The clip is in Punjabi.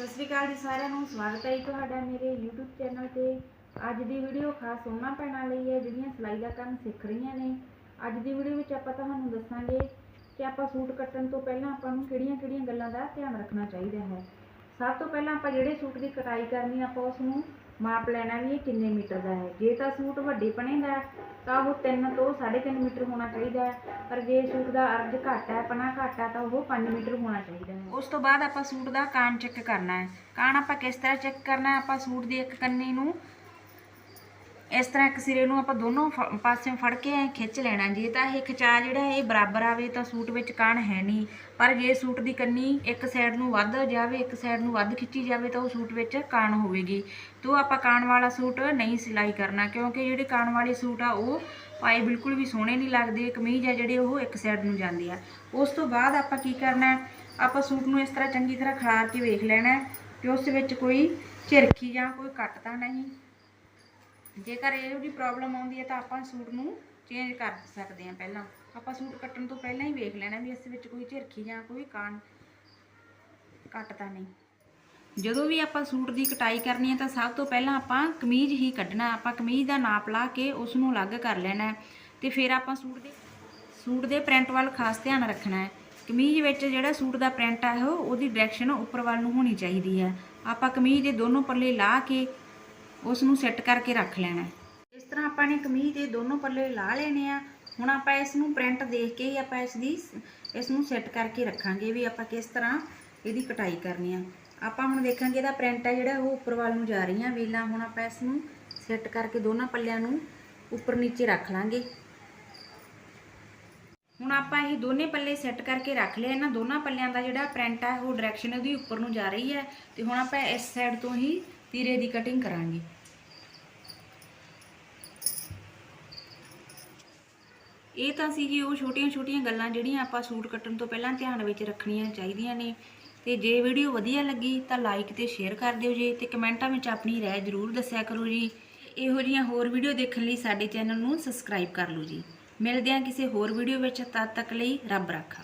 ਸਤਿ ਸ਼੍ਰੀ ਅਕਾਲ ਜੀ ਸਾਰਿਆਂ ਨੂੰ। ਸਵਾਗਤ ਹੈ ਜੀ ਤੁਹਾਡਾ ਮੇਰੇ YouTube ਚੈਨਲ ਤੇ। ਅੱਜ ਦੀ ਵੀਡੀਓ ਖਾਸ ਉਹਨਾਂ ਭੈਣਾਂ ਲਈ ਹੈ ਜਿਹੜੀਆਂ ਸਿਲਾਈ ਦਾ ਕੰਮ ਸਿੱਖ ਰਹੀਆਂ ਨੇ। ਅੱਜ ਦੀ ਵੀਡੀਓ ਵਿੱਚ ਆਪਾਂ ਤੁਹਾਨੂੰ ਦੱਸਾਂਗੇ ਕਿ ਆਪਾਂ ਸੂਟ ਕੱਟਣ ਤੋਂ ਪਹਿਲਾਂ ਆਪਾਂ ਨੂੰ ਕਿਹੜੀਆਂ-ਕਿਹੜੀਆਂ ਗੱਲਾਂ ਦਾ ਧਿਆਨ ਰੱਖਣਾ ਚਾਹੀਦਾ ਹੈ। ਸਭ ਤੋਂ ਪਹਿਲਾਂ ਆਪਾਂ ਜਿਹੜੇ ਸੂਟ ਦੀ ਕਟਾਈ ਕਰਨੀ ਆਪਾਂ ਉਸ ਨੂੰ ਮਾਪ ਲੈਣਾ ਵੀ ਇਹ ਕਿੰਨੇ ਮੀਟਰ ਦਾ ਹੈ। ਜੇ ਤਾਂ ਸੂਟ ਵੱਡੇ ਪਣੇ ਦਾ ਤਾਂ ਉਹ 3 ਤੋਂ 3.5 ਮੀਟਰ ਹੋਣਾ ਚਾਹੀਦਾ ਹੈ। ਪਰ ਜੇ ਸੂਟ ਦਾ ਅਰਜ ਘੱਟ ਹੈ ਪਨਾ ਘੱਟ ਹੈ, ਤਾਂ ਉਹ 5 ਮੀਟਰ ਹੋਣਾ ਚਾਹੀਦਾ ਹੈ। ਉਸ ਤੋਂ ਬਾਅਦ ਆਪਾਂ ਸੂਟ ਦਾ ਕਾਣ ਚੈੱਕ ਕਰਨਾ ਹੈ। ਕਾਣ ਆਪਾਂ ਕਿਸ ਤਰ੍ਹਾਂ ਚੈੱਕ ਕਰਨਾ ਹੈ? ਆਪਾਂ ਸੂਟ ਦੀ ਇੱਕ ਕੰਨੀ ਨੂੰ ਇਸ ਤਰ੍ਹਾਂ ਇੱਕ ਸਿਰੇ ਨੂੰ ਆਪਾਂ ਦੋਨੋਂ ਫ- ਪਾਸਿਓਂ ਫੜ ਕੇ ਐ ਖਿੱਚ ਲੈਣਾ। ਜੇ ਤਾਂ ਇਹ ਖਿਚਾ ਜਿਹੜਾ ਇਹ ਬਰਾਬਰ ਆਵੇ ਤਾਂ ਸੂਟ ਵਿੱਚ ਕਾਣ ਹੈ ਨਹੀਂ। ਪਰ ਜੇ ਸੂਟ ਦੀ ਕੰਨੀ ਇੱਕ ਸਾਈਡ ਨੂੰ ਵੱਧ ਜਾਵੇ, ਇੱਕ ਸਾਈਡ ਨੂੰ ਵੱਧ ਖਿੱਚੀ ਜਾਵੇ ਤਾਂ ਉਹ ਸੂਟ ਵਿੱਚ ਕਾਣ ਹੋਵੇਗੀ। ਤੋਂ ਆਪਾਂ ਕਾਣ ਵਾਲਾ ਸੂਟ ਨਹੀਂ ਸਿਲਾਈ ਕਰਨਾ, ਕਿਉਂਕਿ ਜਿਹੜੇ ਕਾਣ ਵਾਲੇ ਸੂਟ ਆ ਉਹ ਪਾਏ ਬਿਲਕੁਲ ਵੀ ਸੋਹਣੇ ਨਹੀਂ ਲੱਗਦੇ ਕਮੀਜ਼ ਆ ਜਿਹੜੇ ਉਹ ਇੱਕ ਸਾਈਡ ਨੂੰ ਜਾਂਦੇ ਆ। ਉਸ ਤੋਂ ਬਾਅਦ ਆਪਾਂ ਕੀ ਕਰਨਾ ਆਪਾਂ ਸੂਟ ਨੂੰ ਇਸ ਤਰ੍ਹਾਂ ਚੰਗੀ ਤਰ੍ਹਾਂ ਖਿਲਾਰ ਕੇ ਵੇਖ ਲੈਣਾ ਕਿ ਉਸ ਵਿੱਚ ਕੋਈ ਝਿਰਕੀ ਜਾਂ ਕੋਈ ਕੱਟ ਤਾਂ ਨਹੀਂ। ਜੇਕਰ ਇਹੋ ਜਿਹੀ ਪ੍ਰੋਬਲਮ ਆਉਂਦੀ ਹੈ ਤਾਂ ਆਪਾਂ ਸੂਟ ਨੂੰ ਚੇਂਜ ਕਰ ਸਕਦੇ ਹਾਂ ਪਹਿਲਾਂ। ਆਪਾਂ ਸੂਟ ਕੱਟਣ ਤੋਂ ਪਹਿਲਾਂ ਹੀ ਵੇਖ ਲੈਣਾ ਵੀ ਇਸ ਵਿੱਚ ਕੋਈ ਝਿਰਖੀ ਜਾਂ ਕੋਈ ਕਾਣ ਕੱਟਦਾ ਨਹੀਂ। ਜਦੋਂ ਵੀ ਆਪਾਂ ਸੂਟ ਦੀ ਕਟਾਈ ਕਰਨੀ ਹੈ ਤਾਂ ਸਭ ਤੋਂ ਪਹਿਲਾਂ ਆਪਾਂ ਕਮੀਜ਼ ਹੀ ਕੱਢਣਾ ਆਪਾਂ ਕਮੀਜ਼ ਦਾ ਨਾਪ ਲਾ ਕੇ ਉਸ ਨੂੰ ਅਲੱਗ ਕਰ ਲੈਣਾ ਹੈ ਤੇ ਫਿਰ ਆਪਾਂ ਸੂਟ ਦੇ ਸੂਟ ਦੇ ਪ੍ਰਿੰਟ ਵੱਲ ਖਾਸ ਧਿਆਨ ਰੱਖਣਾ ਹੈ। ਕਮੀਜ਼ ਵਿੱਚ ਜਿਹੜਾ ਸੂਟ ਦਾ ਪ੍ਰਿੰਟ ਆ ਉਹ, ਉਹਦੀ ਡਾਇਰੈਕਸ਼ਨ ਉੱਪਰ ਵੱਲ ਨੂੰ ਹੋਣੀ ਚਾਹੀਦੀ ਹੈ। ਆਪਾਂ ਕਮੀਜ਼ ਦੇ ਦੋਨੋਂ ਪੱਲੇ ਲਾ ਕੇ ਉਸ ਨੂੰ ਸੈੱਟ ਕਰਕੇ ਰੱਖ ਲੈਣਾ ਹੈ। ਇਸ ਤਰ੍ਹਾਂ ਆਪਾਂ ਨੇ ਕਮੀਜ਼ ਦੇ ਦੋਨੋਂ ਪੱਲੇ ਲਾ ਲੈਣੇ ਆ। ਹੁਣ ਆਪਾਂ ਇਸ ਨੂੰ ਪ੍ਰਿੰਟ ਦੇਖ ਕੇ ਹੀ ਆਪਾਂ ਇਸ ਦੀ ਇਸ ਨੂੰ ਸੈੱਟ ਕਰਕੇ ਰੱਖਾਂਗੇ ਵੀ ਆਪਾਂ ਕਿਸ ਤਰ੍ਹਾਂ ਇਹਦੀ ਕਟਾਈ ਕਰਨੀ ਆ। ਆਪਾਂ ਹੁਣ ਦੇਖਾਂਗੇ ਇਹਦਾ ਪ੍ਰਿੰਟ ਆ ਜਿਹੜਾ, ਉਹ ਉੱਪਰ ਵੱਲ ਨੂੰ ਜਾ ਰਹੀਆਂ ਵੇਲਾਂ। ਹੁਣ ਆਪਾਂ ਇਸ ਨੂੰ ਸੈੱਟ ਕਰਕੇ ਦੋਨਾਂ ਪੱਲਿਆਂ ਨੂੰ ਉੱਪਰ ਨੀਚੇ ਰੱਖ ਲਾਂਗੇ। ਹੁਣ ਆਪਾਂ ਇਹ ਦੋਨੇ ਪੱਲੇ ਸੈੱਟ ਕਰਕੇ ਰੱਖ ਲਏ। ਇਹਨਾਂ ਦੋਨਾਂ ਪੱਲਿਆਂ ਦਾ ਜਿਹੜਾ ਪ੍ਰਿੰਟ ਆ, ਉਹ ਡਾਇਰੈਕਸ਼ਨ ਉਹਦੀ ਉੱਪਰ ਨੂੰ ਜਾ ਰਹੀ ਹੈ। ਤੇ ਹੁਣ ਆਪਾਂ ਇਸ ਸਾਈਡ ਤੋਂ ਹੀ ਤੀਰੇ ਦੀ ਕਟਿੰਗ ਕਰਾਂਗੇ। ਇਹ ਤਾਂ ਸੀ ਜੀ ਉਹ ਛੋਟੀਆਂ-ਛੋਟੀਆਂ ਗੱਲਾਂ ਜਿਹੜੀਆਂ ਆਪਾਂ ਸੂਟ ਕੱਟਣ ਤੋਂ ਪਹਿਲਾਂ ਧਿਆਨ ਵਿੱਚ ਰੱਖਣੀਆਂ ਚਾਹੀਦੀਆਂ ਨੇ। ਤੇ ਜੇ ਵੀਡੀਓ ਵਧੀਆ ਲੱਗੀ ਤਾਂ ਲਾਈਕ ਤੇ ਸ਼ੇਅਰ ਕਰ ਦਿਓ ਜੀ ਤੇ ਕਮੈਂਟਾਂ ਵਿੱਚ ਆਪਣੀ ਰਾਏ ਜ਼ਰੂਰ ਦੱਸਿਆ ਕਰੋ ਜੀ। ਇਹੋ ਜਿਹੀਆਂ ਹੋਰ ਵੀਡੀਓ ਦੇਖਣ ਲਈ ਸਾਡੇ ਚੈਨਲ ਨੂੰ ਸਬਸਕ੍ਰਾਈਬ ਕਰ ਲਓ ਜੀ। ਮਿਲਦੇ ਹਾਂ ਕਿਸੇ ਹੋਰ ਵੀਡੀਓ ਵਿੱਚ, ਤਦ ਤੱਕ ਲਈ ਰੱਬ ਰਾਖਾ।